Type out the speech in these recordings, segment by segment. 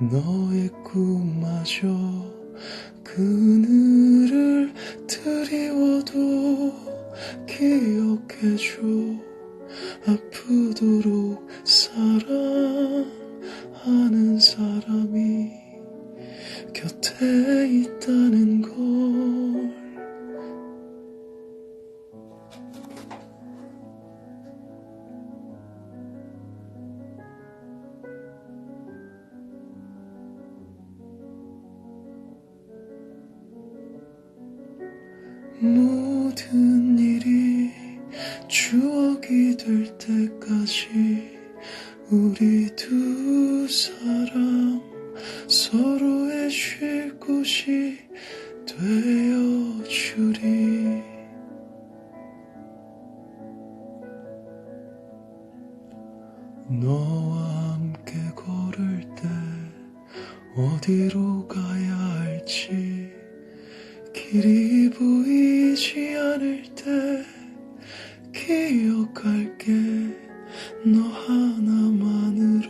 너의 꿈마저 그늘을 드리워도 기억해줘. 아프도록 사랑하는 사람이 곁에 있다는 걸 모든 일이 추억이 될 때까지 우리 두 사람 서로의 쉴 곳이 되어 주리. 너와 함께 걸을 때 어디로 가야 할지 길이 보이 지 않을 때 기억할게. 너 하나만으로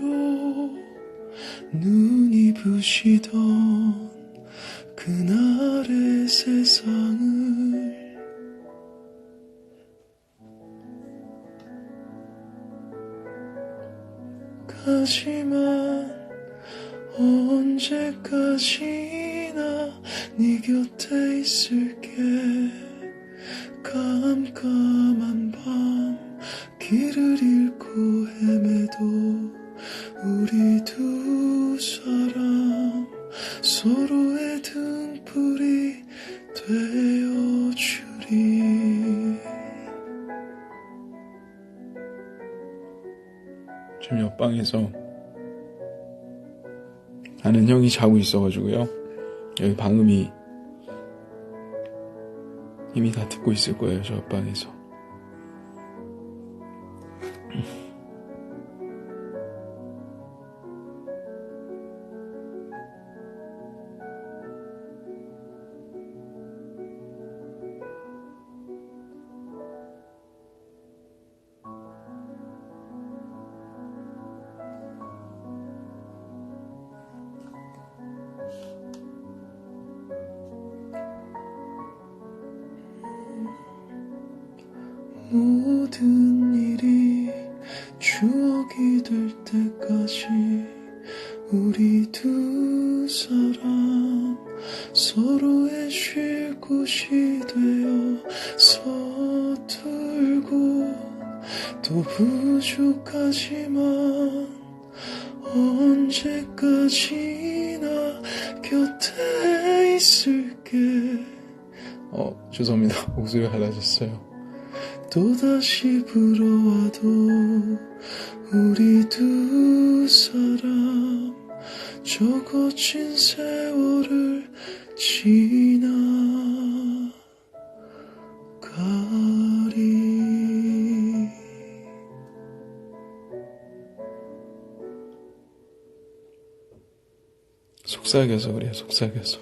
눈이 부시던 그날의 세상을 가지만 언제까지나 네 곁에 있을게 깜깜한 밤 길을 잃고 헤매도 우리 두 사람 서로의 등불이 되어주리 지금 옆방에서 아는 형이 자고 있어가지고요. 여기 방음이 이미 다 듣고 있을 거예요. 저 옆방에서. 모든 일이 추억이 될 때까지 우리 두 사람 서로의 쉴 곳이 되어 서툴고 또 부족하지만 언제까지나 곁에 있을게 어, 죄송합니다. 목소리가 달라졌어요. 또다시 불어와도 우리 두 사람 저 거친 세월을 지나 가리 속삭여서 그래요, 속삭여서.